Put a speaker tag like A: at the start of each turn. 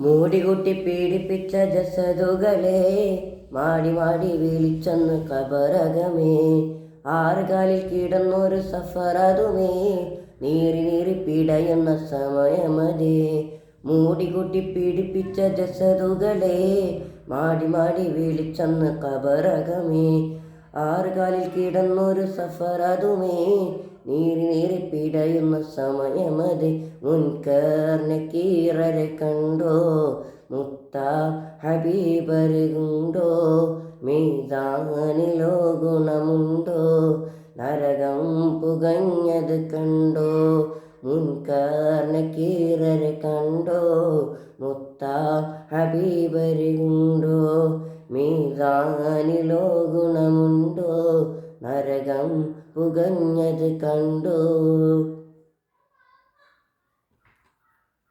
A: മൂടികൂട്ടി പീഡിപ്പിച്ച ജസതുകളെ മാടി മാടി വിളിച്ചെന്ന് കബറകമേ. ആറുകാലിൽ കിടന്നൊരു സഫറതുമേ. നീറി നീറി പിടയുന്ന സമയമതേ. മൂടികുട്ടി പീഡിപ്പിച്ച ജസതുകളെ മാടി മാടി വിളിച്ചെന്ന് കബറകമേ. ആറുകാലിൽ കിടന്നൊരു സഫറതുമേ നീറി നീറി പിടയുന്ന സമയമത് മുൻകർണ കീറരെ കണ്ടോ? മുത്ത ഹബീബരുണ്ടോ മീതാനിലോ ഗുണമുണ്ടോ നരകം പുകഞ്ഞത് കണ്ടോ? മുൻകർണ കീറരെ കണ്ടോ? മുത്ത ഹബീബരുണ്ടോ മീതാനിലോ ഗുണമുണ്ടോ? നരകം പുകഞ്ഞത് കണ്ടോ?